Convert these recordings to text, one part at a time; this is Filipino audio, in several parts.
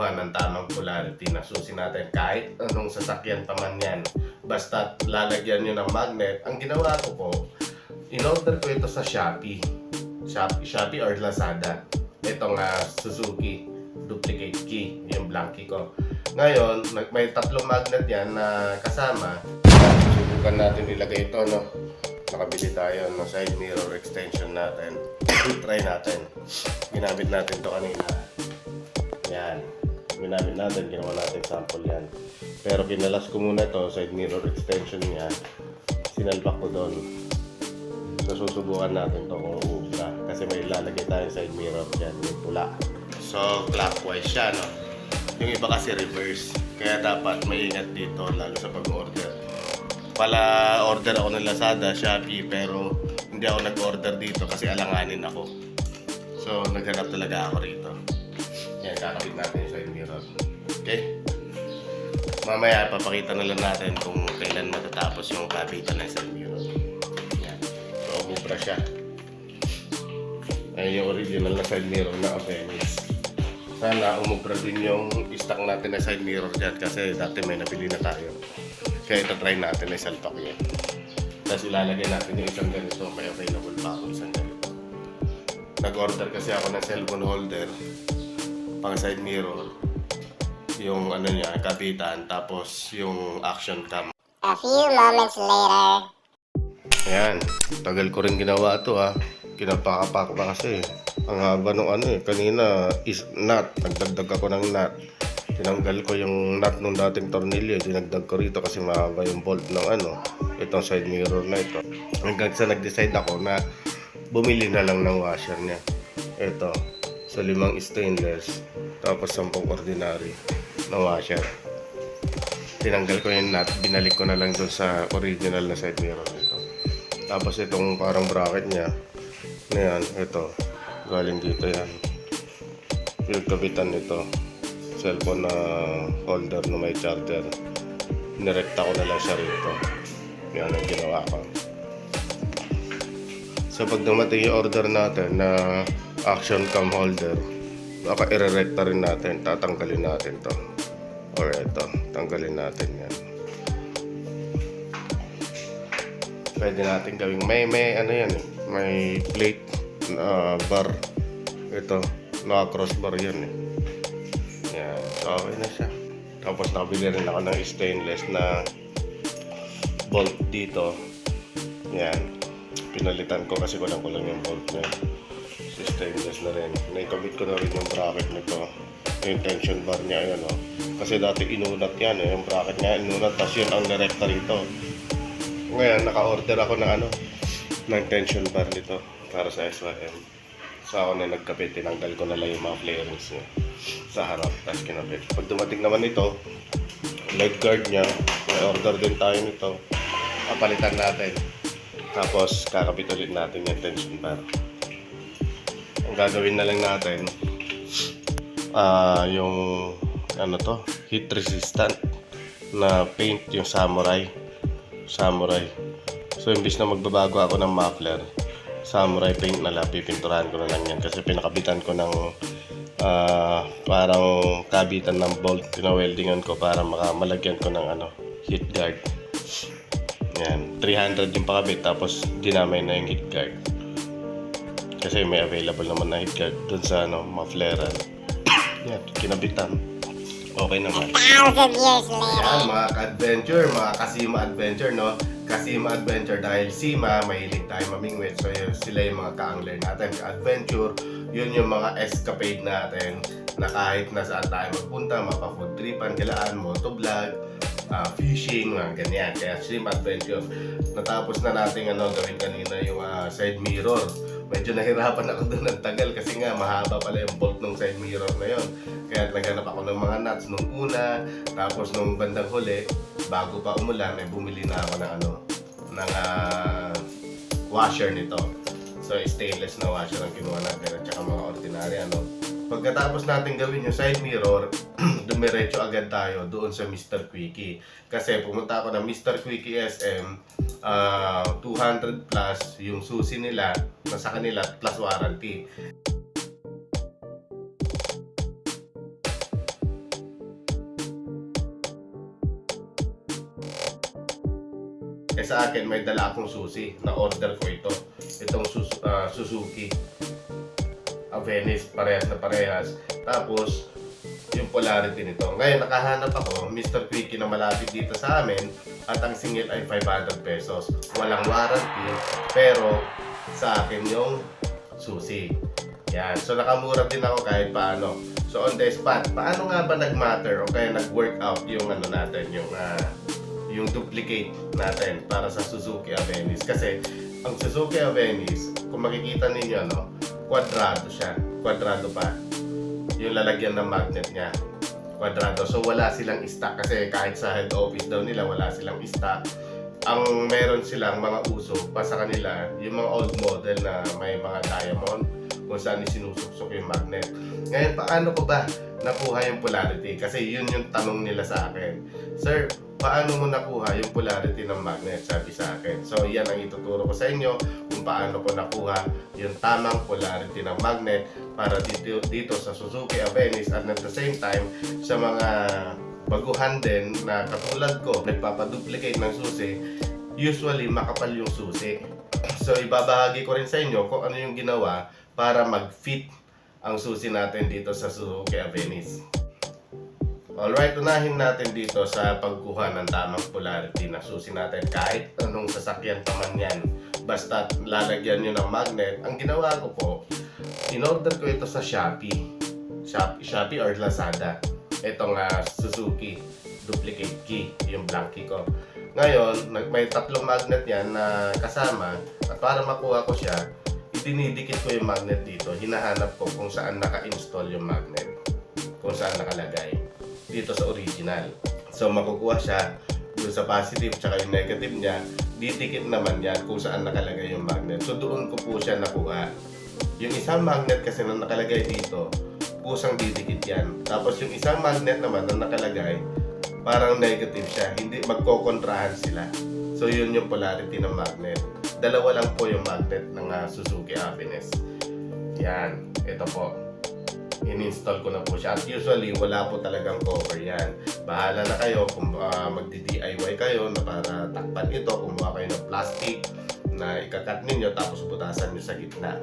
makakuha ng tamang polarity na susi natin kahit anong sasakyan pa man yan. Basta lalagyan nyo ng magnet. Ang ginawa ko po, in-order ko ito sa Shopee. Shopee, Shopee or Lazada. Itong ah, Suzuki duplicate key, yung blank key ko. Ngayon, may tatlong magnet yan na kasama. Subukan natin ilagay ito, no? Nakabili tayo ng side mirror extension natin. Try natin. Ginamit natin to kanina. Yan. Ginamit natin, ginawa natin sample yan. Pero kinalas ko muna to side mirror extension niya. Sinalbak ko doon. So susubukan natin to kung uubra. Kasi may ilalagay tayong side mirror dyan, yung pula. So clockwise siya, no? Yung iba kasi reverse. Kaya dapat maingat dito, lalo sa pag-order. Pala order ako ng Lazada, Shopee, pero hindi ako nag-order dito kasi alanganin ako. So naghanap talaga ako rito. Yan, kakabit natin mirror. Okay? Mamaya, papakita na lang natin kung kailan matatapos yung kabitan ng side mirror. Yan. So, umubra siya. Ayun yung original na side mirror na Apenis. Sana umubra din yung stock natin na side mirror dyan kasi dati may nabili na tayo. Kaya ito try natin na isalpak yan. Tapos ilalagay natin yung isang ganito. May available pa ako isang ganito. Nag-order kasi ako ng cellphone holder pang side mirror yung ano niya, kapitan, tapos yung action cam. A few moments later. Ayan, tagal ko rin ginawa to ha. Kinapakapak pa kasi. Ang haba nung ano eh, kanina is nut. Nagdagdag ako ng nut. Tinanggal ko yung nut nung dating tornilyo. Dinagdag ko rito kasi mahaba yung bolt ng ano, itong side mirror na ito. Hanggang sa nag-decide ako na bumili na lang ng washer niya. Ito, so limang stainless, tapos sampung ordinary na washer tinanggal ko yung nut, binalik ko na lang doon sa original na side mirror nito. Tapos itong parang bracket niya, na yan, ito, galing dito yan. Pinagkabitan nito, cellphone na holder na may charger. Nirekta ko na lang siya rito. Yan ang ginawa ko. So pag dumating yung order natin na action cam holder, baka irerekta rin natin, tatanggalin natin to. Or ito, tanggalin natin yan. Pwede natin gawing may may ano yan eh, may plate na bar. Ito, naka crossbar yan eh. Yan, so okay na siya. Tapos nabili rin ako ng stainless na bolt dito. Yan. Pinalitan ko kasi walang kulang yung bolt na yun. Stainless na rin. Naikabit ko na rin yung bracket nito. Yung tension bar niya, yun oh. Kasi dati inunat yan eh. Yung bracket niya inunat. Tapos yun ang nirekta rito. Ngayon, naka-order ako ng ano, ng tension bar nito para sa SYM. So ako na nagkapit, tinanggal ko na lang yung mga flarings niya sa harap, tapos kinabit. Pag dumating naman ito, leg guard niya, may order din tayo nito. Papalitan natin. Tapos kakabit ulit natin yung tension bar. Ang gagawin na lang natin, ah yung ano to, heat resistant na paint yung samurai. Samurai. So imbis na magbabago ako ng muffler, samurai paint na lang, pipinturahan ko na lang yan kasi pinakabitan ko ng ah, parang kabitan ng bolt, pinaweldingan ko para malagyan ko ng ano, heat guard. Yan, 300 yung pakabit tapos dinamay na yung heat guard. Kasi may available naman na heat guard dun sa ano, muffleran. Yan, kinabitan. Okay naman. Thousand years later. Yan, mga ka-adventure, mga kasima adventure, no? Kasima adventure dahil Sima, mahilig tayo mamingwit. So, yun, sila yung mga ka-angler natin. Ka-adventure, yun yung mga escapade natin na kahit nasaan tayo magpunta, mapa-food tripan, kilaan, motovlog, ah, fishing, mga ganyan. Kaya Sima Adventure. Natapos na natin ano, gawin kanina yung ah, side mirror. Medyo nahirapan ako doon ng tagal kasi nga mahaba pala yung bolt ng side mirror na yon. Kaya naghanap ako ng mga nuts nung una, tapos nung bandang huli, bago pa umulan, ay bumili na ako ng ano, ng ah, washer nito. So stainless na washer ang kinuha natin at saka mga ordinary ano. Pagkatapos natin gawin yung side mirror, dumiretso agad tayo doon sa Mr. Quickie. Kasi pumunta ako ng Mr. Quickie SM, uh, 200 plus yung susi nila, nasa kanila, plus warranty. Eh sa akin, may dala akong susi na order ko ito. Itong ah, Suzuki. Suzuki. Avenis, parehas na parehas. Tapos, yung polarity nito. Ngayon, nakahanap ako, Mr. Quickie na malapit dito sa amin at ang singil ay 500 pesos. Walang warranty, pero sa akin yung susi. Yan. So, nakamura din ako kahit paano. So, on the spot, paano nga ba nag-matter o kaya nag-workout yung ano natin, yung ah, yung duplicate natin para sa Suzuki Avenis. Kasi, ang Suzuki Avenis, kung makikita ninyo, no, kwadrado siya. Kwadrado pa yung lalagyan ng magnet niya kwadrado. So wala silang stock kasi kahit sa head office daw nila wala silang stock. Ang meron silang mga uso pa sa kanila, yung mga old model na may mga diamond kung saan isinusuksok yung magnet. Ngayon, paano ko ba nakuha yung polarity? Kasi yun yung tanong nila sa akin. Sir, paano mo nakuha yung polarity ng magnet? Sabi sa akin. So, yan ang ituturo ko sa inyo kung paano ko nakuha yung tamang polarity ng magnet para dito, dito sa Suzuki Avenis at at the same time sa mga baguhan din na katulad ko nagpapaduplicate ng susi usually makapal yung susi so ibabahagi ko rin sa inyo kung ano yung ginawa para mag-fit ang susi natin dito sa Suzuki Avenis Alright, unahin natin dito sa pagkuha ng tamang polarity na susi natin kahit anong sasakyan pa man yan. Basta lalagyan nyo ng magnet. Ang ginawa ko po, in-order ko ito sa Shopee. Shopee, Shopee or Lazada. Itong ah, Suzuki duplicate key, yung blank key ko. Ngayon, may tatlong magnet yan na kasama at para makuha ko siya, idinidikit ko yung magnet dito. Hinahanap ko kung saan naka-install yung magnet. Kung saan nakalagay dito sa original. So makukuha siya doon sa positive tsaka yung negative niya, didikit naman yan kung saan nakalagay yung magnet. So doon ko po siya nakuha. Yung isang magnet kasi na nakalagay dito, kusang didikit yan. Tapos yung isang magnet naman na nakalagay, parang negative siya. Hindi magkokontrahan sila. So yun yung polarity ng magnet. Dalawa lang po yung magnet ng ah, Suzuki Happiness. Yan. Ito po in-install ko na po siya. At usually, wala po talagang cover yan. Bahala na kayo kung uh, magdi-DIY kayo na para takpan ito, kumuha kayo ng plastic na ikakat ninyo tapos butasan nyo sa gitna.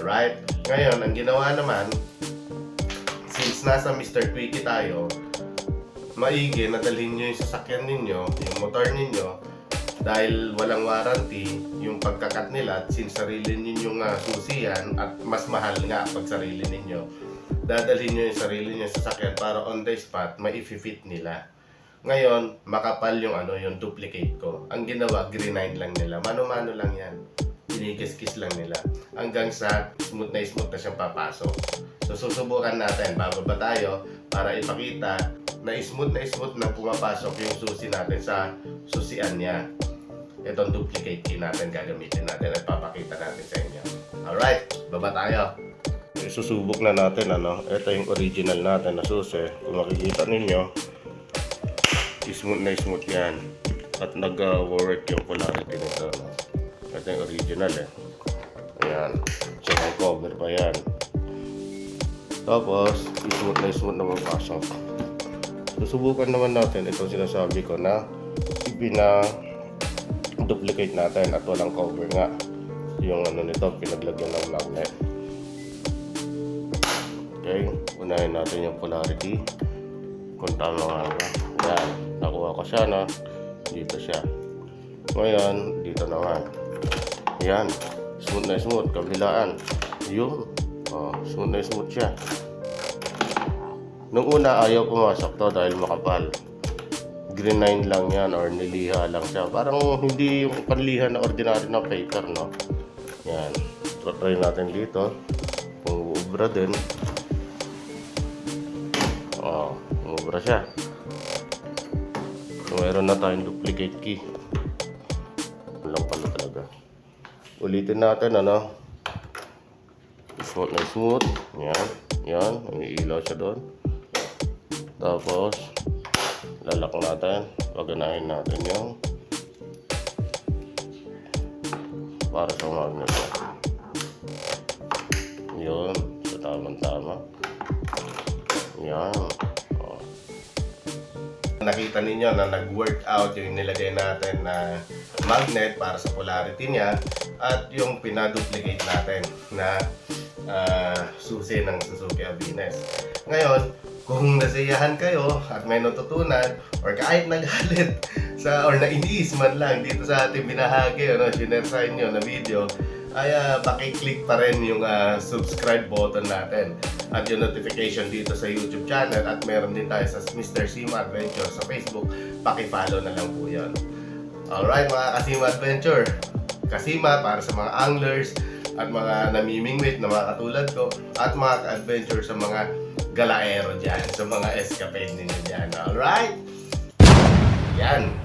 Alright? Ngayon, ang ginawa naman, since nasa Mr. Quickie tayo, maigi na dalhin nyo yung sasakyan ninyo, yung motor ninyo, dahil walang warranty yung pagkakat nila since sarili ninyong uh, susi at mas mahal nga pag sarili ninyo dadalhin nyo yung sarili nyo sa sasakyan para on the spot mai-fit nila. Ngayon makapal yung ano yung duplicate ko. Ang ginawa grenade lang nila. Mano-mano lang yan. Kinikis-kis lang nila. Hanggang sa smooth na smooth na siyang papasok. So susubukan natin. Bababa tayo para ipakita na smooth na smooth na pumapasok yung susi natin sa susian niya itong duplicate key natin gagamitin natin at papakita natin sa inyo. Alright, baba tayo. Isusubok na natin ano, ito yung original natin na susi. Kung makikita ninyo, smooth na smooth yan. At nag-work yung polarity nito. No? Ito yung original eh. Ayan. So may cover pa yan. Tapos, smooth na smooth na mapasok. Susubukan naman natin itong sinasabi ko na ipina duplicate natin at walang cover nga. Yung ano nito pinaglagyan ng magnet. Okay unahin natin yung polarity. Kung tama nga ba. Yan nakuha ko siya na dito siya. Ngayon dito naman. Yan smooth na smooth kabilaan. Yun. Oh, smooth na smooth siya. Nung una ayaw pumasok to dahil makapal green line lang yan or niliha lang siya. Parang hindi yung panliha na ordinary na paper, no? Yan. Try natin dito. Kung uubra din. Oh, uubra siya. So, meron na tayong duplicate key. Walang pala talaga. Ulitin natin, ano? Smooth na smooth. Yan. Yan. May ilaw siya doon. Tapos, lalak natin paganahin natin yung para sa magnet yun. Sa tamang tama yan. Oh. nakita ninyo na nag-work out yung nilagay natin na magnet para sa polarity niya at yung pinaduplicate natin na ah, susi ng Suzuki Avines. Ngayon, kung nasiyahan kayo at may natutunan or kahit nagalit sa or nainis man lang dito sa ating binahagi ano, sinare sa inyo na video ay uh, paki-click pa rin yung ah, subscribe button natin at yung notification dito sa YouTube channel at meron din tayo sa Mr. Sima Adventure sa Facebook paki-follow na lang po yun Alright mga Kasima Adventure Kasima para sa mga anglers at mga namimingwit na mga katulad ko at mga ka-adventure sa mga galaero dyan, sa mga escapade ninyo dyan. Alright? Yan.